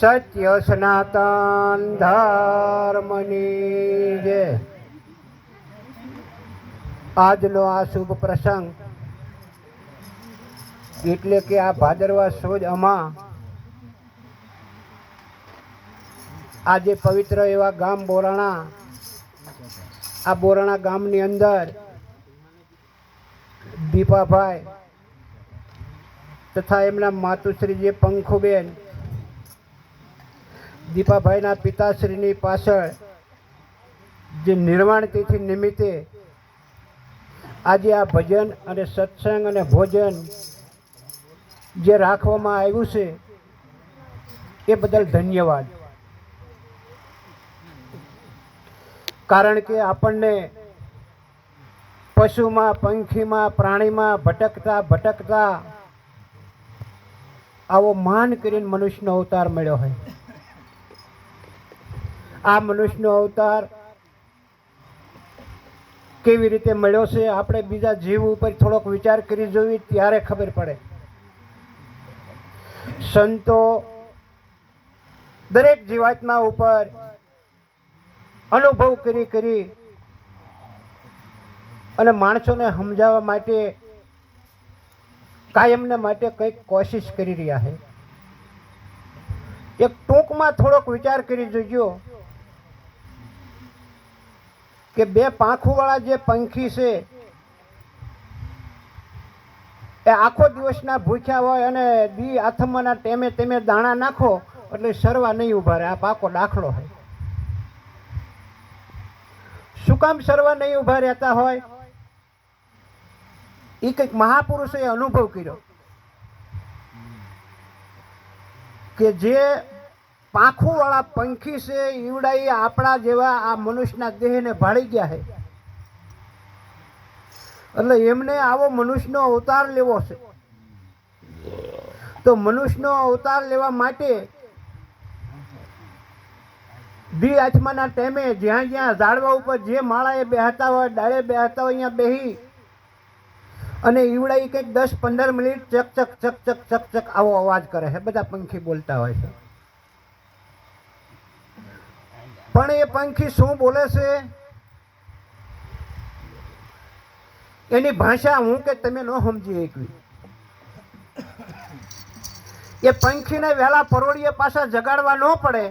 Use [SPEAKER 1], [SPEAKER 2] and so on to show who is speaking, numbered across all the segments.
[SPEAKER 1] સત્ય સનાતન ધર્મની જય આજનો આ શુભ પ્રસંગ, એટલે કે આ ભાદરવા સોજ અમા આજે પવિત્ર એવા ગામ બોરાણા, આ બોરાણા ગામની અંદર દીપાભાઈ તથા એમના માતુશ્રી જે પંખુબેન દીપાભાઈના પિતાશ્રીની પાછળ જે નિર્વાણ તિથિ નિમિત્તે આજે આ ભજન અને સત્સંગ અને ભોજન જે રાખવામાં આવ્યું છે, એ બદલ ધન્યવાદ. કારણ કે આપણને પશુમાં, પંખીમાં, પ્રાણીમાં ભટકતા ભટકતા આવો માન કરીને મનુષ્યનો અવતાર મળ્યો હોય. આ મનુષ્યનો અવતાર કેવી રીતે મળ્યો છે, આપણે બીજા જીવ ઉપર થોડોક વિચાર કરી જોઈએ ત્યારે ખબર પડે. સંતો દરેક જીવાત્મા ઉપર અનુભવ કરી કરી અને માણસોને સમજાવવા માટે, કાયમને માટે કંઈક કોશિશ કરી રહ્યા છે. એક ટૂંકમાં થોડોક વિચાર કરી જોજો. કે બે પાંખોવાળા જે પંખી છે, એ આખો દિવસના ભૂખ્યા હોય અને દી આથમવાના ટેમે તેમે દાણા નાખો, એટલે સરવા નહીં ઊભા રહે, આ પાકો દાખલો હોય. શું કામ સરવા નહીં ઊભા રહેતા હોય? એ કંઈક મહાપુરુષોએ અનુભવ કર્યો કે જે પાંખુવાળા પંખી છે, ઈવડાઈ આપણા જેવા આ મનુષ્યના દેહને ભાળી ગયા છે. એટલે એમને આવો મનુષ્યનો અવતાર લેવો છે. તો મનુષ્યનો અવતાર લેવા માટે દી આઠમાના ટાઈમે જ્યાં જ્યાં ઝાડવા ઉપર જે માળાએ બેહતા હોય, ડાળે બેહતા હોય, અહીંયા બેહી અને ઈવડાઈ કંઈક દસ પંદર મિનિટ ચક ચક ચક ચક ચક ચક આવો અવાજ કરે છે. બધા પંખી બોલતા હોય છે. પણ એ પંખી શું બોલે છે? એની ભાષા હું કે તમે ન સમજી શકવી એ પંખીને વહેલા પરોળીએ પાછા જગાડવા ન પડે.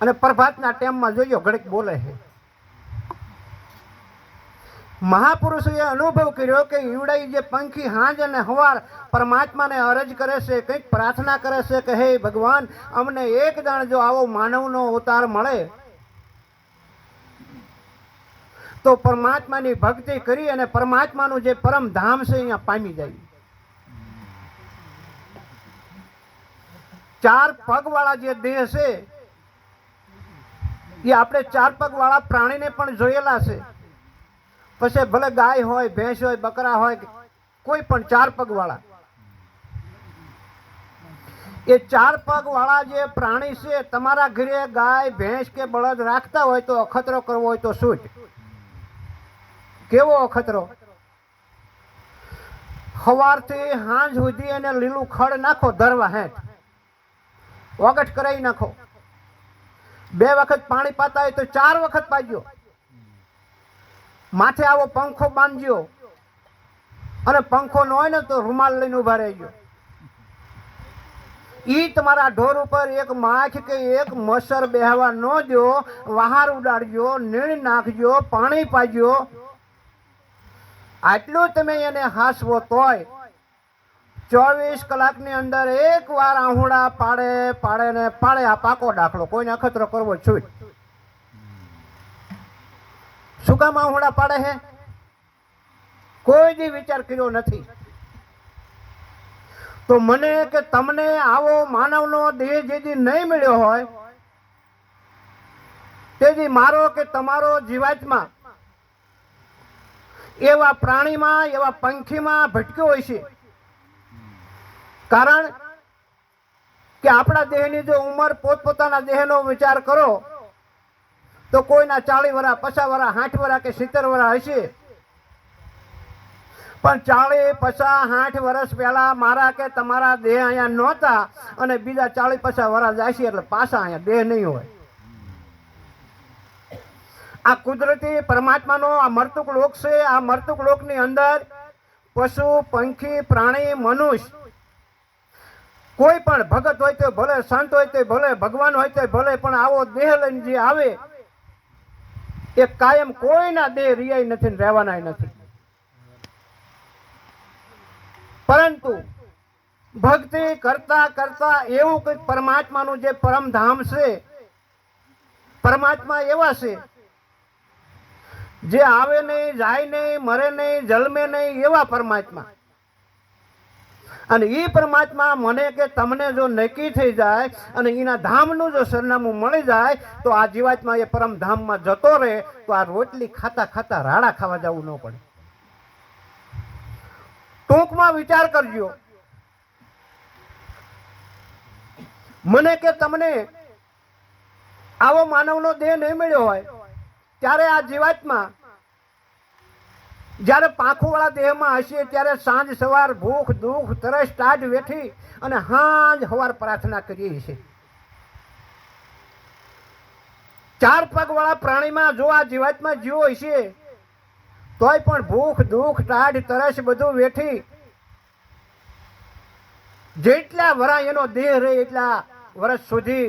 [SPEAKER 1] અને પ્રભાતના ટેમમાં જોયો ઘડીક બોલે છે. મહાપુરુષોએ અનુભવ કર્યો કે ઈવડાઈ જે પંખી, હાંજ અને હવાર પરમાત્માને અરજ કરે છે, કંઈક પ્રાર્થના કરે છે કે, હે ભગવાન, અમને એક દાણ જો આવો માનવનો અવતાર મળે. તો પરમાત્માની ભક્તિ કરી અને પરમાત્માનું જે પરમ ધામ છે અહીંયા પામી જાય. ચાર પગવાળા જે દેહ છે, એ આપણે ચાર પગવાળા પ્રાણીને પણ જોયેલા છે. પછી ભલે ગાય હોય, ભેંસ હોય, બકરા હોય, કોઈ પણ ચાર પગવાળા. એ ચાર પગવાળા જે પ્રાણી છે, તમારા ઘરે ગાય, ભેંસ કે બળદ રાખતા હોય તો અખતરો કરવો હોય તો શું કેવો અખતરો? સવારથી હાંજ સુધી એને લીલું ખડ નાખો, ધરવા હેઠ. વગટ કરાવી નાખો. બે વખત પાણી પાતા હોય તો ચાર વખત પાજો માથે આવો પંખો બાંધજો અને પંખો ન હોય ને તો રૂમાલ લઈને ઊભા રહેજો. ઈ તમારા ઢોર ઉપર એક માખ કે એક મસર બેહવા ન દો. વહાર ઉડાડજો, નીણ નાખજો, પાણી પાજો. આટલું તમે એને હાસવો તોય ચોવીસ કલાકની અંદર એક વાર આહુડા પાડે પાડે ને પાડે. આ પાકો દાખલો. કોઈને અખતરો કરવો છૂટ શું કામ પાડે છે કોઈ દી વિચાર કર્યો નથી. તો મને કે તમને આવો માનવનો દેહ જેથી નહીં મળ્યો હોય તેથી મારો કે તમારો જીવાતમાં એવા પ્રાણીમાં, એવા પંખીમાં ભટક્યો હોય છે. કારણ કે આપણા દેહની જો ઉંમર પોતપોતાના દેહનો વિચાર કરો તો કોઈના ચાળી વરા, પચાસ વરા, સાઠ વરા કે સિત્તેર વરા હશે? પણ ચાળી, પચાસ, સાઠ વર્ષ પહેલા મારા કે તમારા દેહ અહીંયા નહોતા અને બીજા ચાળી, પચાસ વર્ષ જાય એટલે પાછા અહીંયા દેહ નહીં હોય. આ કુદરતી પરમાત્માનો આ મર્તુક લોક છે, આ મર્તુક લોકની અંદર પશુ, પંખી, પ્રાણી, મનુષ્ય, કોઈ પણ ભગત હોય તો ભલે સંત હોય તો ભલે ભગવાન હોય તો ભલે, પણ આવો દેહ લઈને જે આવે એ કાયમ કોઈના દેહ રિયાય નથી રહેવાના નથી. પરંતુ ભક્તિ કરતા કરતા એવું કંઈક પરમાત્માનું જે પરમધામ છે, પરમાત્મા એવા છે, જે આવે નહીં, જાય નહીં, મરે નહીં, જન્મે નહીં એવા પરમાત્મા. અને એ પરમાત્મા મને કે તમને જો નક્કી થઈ જાય અને એના ધામનું જો સરનામું મળી જાય, તો આ જીવાત્મા એ પરમ જતો રહે, તો આ રોટલી ખાતા ખાતા રાડા ખાવા જવું ન પડે. ટૂંકમાં વિચાર કરજો. મને કે તમને આવો માનવનો દેહ નહીં મળ્યો હોય, ત્યારે આ જીવાતમાં જ્યારે પાંખોવાળા દેહમાં હશે ત્યારે સાંજ સવાર ભૂખ, દુઃખ, તરસ ટાઢ વેઠી અને હાંજ હવાર પ્રાર્થના કરીએ છીએ. ચાર પગવાળા પ્રાણીમાં જો આ જીવાતમાં જીવો હશે, તોય પણ ભૂખ, દુઃખ ટાઢ તરસ બધું વેઠી જેટલા વરા એનો દેહ રહે એટલા વર્ષ સુધી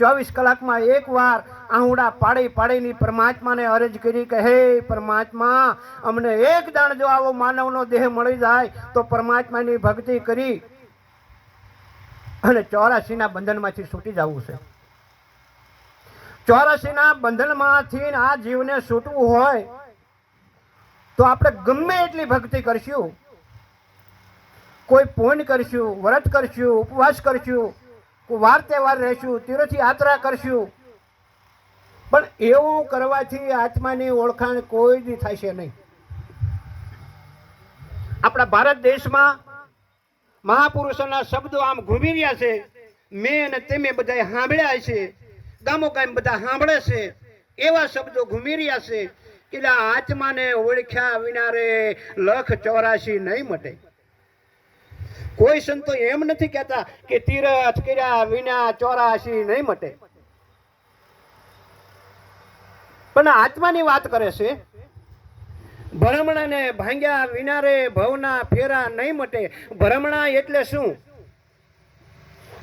[SPEAKER 1] ચોવીસ કલાકમાં એક વાર આહુડા પાડી પાડીની પરમાત્માને અરજ કરી કે, હે પરમાત્મા, અમને એક દાણ જો આવો માનવનો દેહ મળી જાય, તો પરમાત્માની ભક્તિ કરી અને ચોરાસીના બંધનમાંથી છૂટી જવું છે. ચોરાસીના બંધનમાંથી આ જીવને છૂટવું હોય, તો આપણે ગમે એટલી ભક્તિ કરશું. કોઈ પૂર્ણ કરશું, વ્રત કરશું, ઉપવાસ કરશું વાર તહેવાર રહેશું તીર્થ યાત્રા કરશું પણ એવું કરવાથી આત્માની ઓળખાણ કોઈ દી થશે નહીં. આપણા ભારત દેશમાં મહાપુરુષોના શબ્દો આમ ઘૂમી રહ્યા છે. મેં અને તેમે બધા સાંભળ્યા છે. ગામો ગામ બધા સાંભળે છે. એવા શબ્દો ઘૂમી રહ્યા છે કે આત્માને ઓળખ્યા વિના રે લખ ચોરાશી નહીં મટે. કોઈ સંતો એમ નથી કહેતા કે તીરથ કર્યા વિના ચોરાશી નહીં મટે. પણ આત્માની વાત કરે છે? ભ્રમણાને ભાંગ્યા વિનારે ભવના ફેરા નહીં મટે. ભ્રમણા એટલે શું?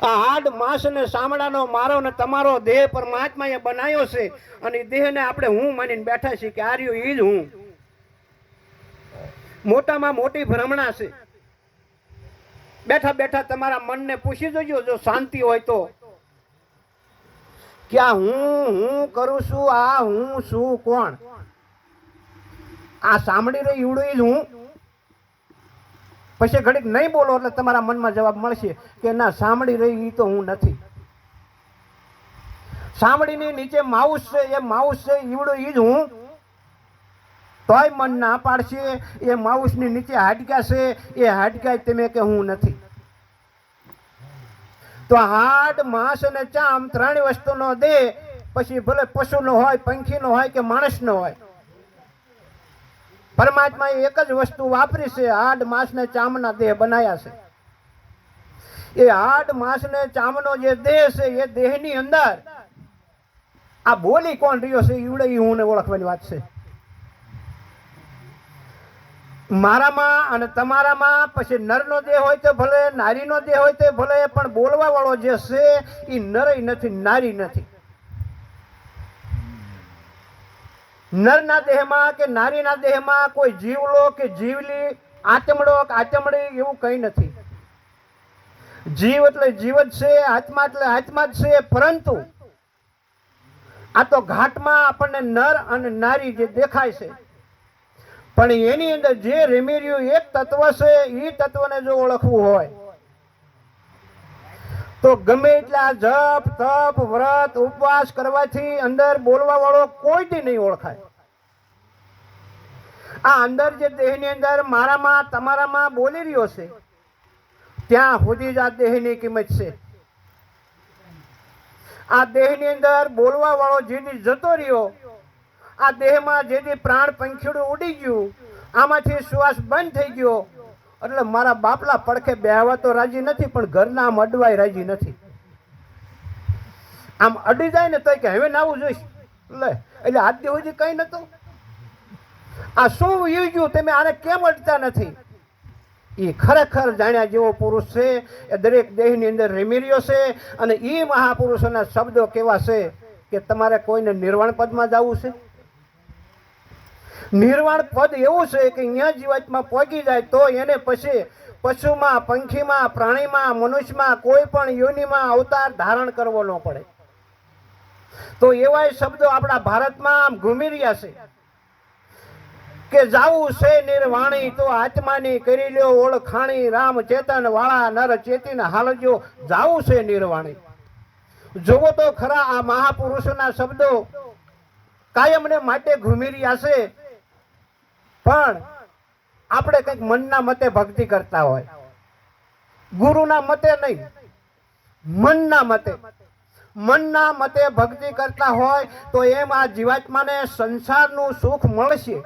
[SPEAKER 1] આ હાડ, માંસ ને સામડાનો મારો ને તમારો દેહ પરમાત્માએ બનાવ્યો છે અને દેહને આપણે હું માનીને બેઠા છીએ કે આ રહ્યું ઈ જ હું. મોટામાં મોટી ભ્રમણા છે. બેઠા બેઠા તમારા મનને પૂછી જોજો, જો શાંતિ હોય તો. કે હું હું કરું છું, આ હું શું કોણ? આ સાંભળી રહી ઈવડું જ હું. પછી ઘડીક નહીં બોલો એટલે તમારા મનમાં જવાબ મળશે કે ના, સાંભળી રહી એ તો હું નથી. સાંભળીની નીચે માઉસ છે, એ માઉસ છે, ઈવડું એ જ હું. તોય મન ના પાડશે, એ માઉસની નીચે હાડકા છે, એ હાડકા તમે કે હું નથી. તો હાડ માંસ અને ચામ ત્રણ વસ્તુનો દેહ પછી ભલે પશુનો હોય, પંખીનો હોય કે માણસનો હોય. પરમાત્માએ એક જ વસ્તુ વાપરી છે, હાડ, માંસ ને ચામના દેહ બનાયા છે. એ હાડ, માંસ ને ચામનો જે દેહ છે, એ દેહની અંદર આ બોલી કોણ રહ્યો છે, ઈવડે હું ઓળખવાની વાત છે. મારામાં અને તમારામાં પછી નરનો દેહ હોય તો ભલે, નારીનો દેહ હોય તો ભલે, પણ બોલવા વાળો જે છે એ નરય નથી, નારી નથી. નરના દેહમાં કે નારીના દેહમાં કોઈ જીવલો કે જીવલી, આચમડો કે આચમડી એવું કંઈ નથી. જીવ એટલે જીવ જ છે, આત્મા એટલે આત્મા જ છે, પરંતુ આ તો ઘાટમાં આપણને નર અને નારી જે દેખાય છે પણ એની અંદર જે રેમેરિયું એક તત્વ છે એ તત્વને જો ઓળખવું હોય, તો ગમે એટલા જપ, તપ, વ્રત, ઉપવાસ કરવાથી અંદર બોલવા વાળો કોઈ થી નહીં ઓળખાય. આ અંદર જે દેહની અંદર મારામાં, તમારામાં બોલી રહ્યો છે, ત્યાં સુધી જ આ દેહની કિંમત છે. આ દેહની અંદર બોલવા વાળો જેથી જતો રહ્યો આ દેહમાં જેથી પ્રાણ પંખીડું ઉડી ગયું, આમાંથી શ્વાસ બંધ થઈ ગયો. એટલે મારા બાપલા પડખે બેહવા તો રાજી નથી, પણ ઘરના આમ અડવાય રાજી નથી. આમ અડી જાય ને તો કે હવે નાવું જોઈશ. લે, એટલે આજ દી સુધી કંઈ નતું આ શું ગયું, તમે આને કેમ અડતા નથી? એ ખરેખર જાણ્યા જેવો પુરુષ છે, એ દરેક દેહની અંદર રમી છે, અને એ મહાપુરુષોના શબ્દો કેવા છે કે તમારે કોઈને નિર્વાણ પદમાં જવું છે? નિર્વાણ પદ એવું છે કે અહીંયા જીવાતમાં પહોંચી જાય તો એને પછી પશુમાં, પંખીમાં, પ્રાણીમાં, મનુષ્યમાં કોઈ પણ યોનિમાં અવતાર ધારણ કરવો ન પડે. તો એવા શબ્દો આપણા ભારતમાં ઘૂમી રહ્યા છે કે જાવું છે નિર્વાણી તો આત્માની કરી લ્યો ઓળખાણી, રામ ચેતન વાળા નર ચેતીન હાલજો, જાવું છે નિર્વાણી. જોવો તો ખરા આ મહાપુરુષોના શબ્દો કાયમને માટે ઘૂમી રહ્યા છે પણ આપણે કંઈક મનના મતે ભક્તિ કરતા હોય. ગુરુના મતે નહીં, મનના મતે. મનના મતે ભક્તિ કરતા હોય તો એમ આ જીવાત્માને સંસારનું સુખ મળશે.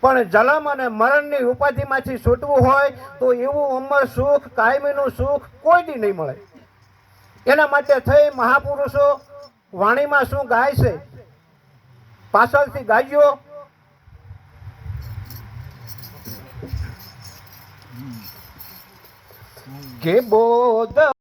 [SPEAKER 1] પણ જલમ અને મરણની ઉપાધિમાંથી છૂટવું હોય તો એવું અમર સુખ, કાયમીનું સુખ કોઈ દી નહીં મળે. એના માટે થઈ મહાપુરુષો વાણીમાં શું ગાય છે? પાછળથી ગાયો બોધ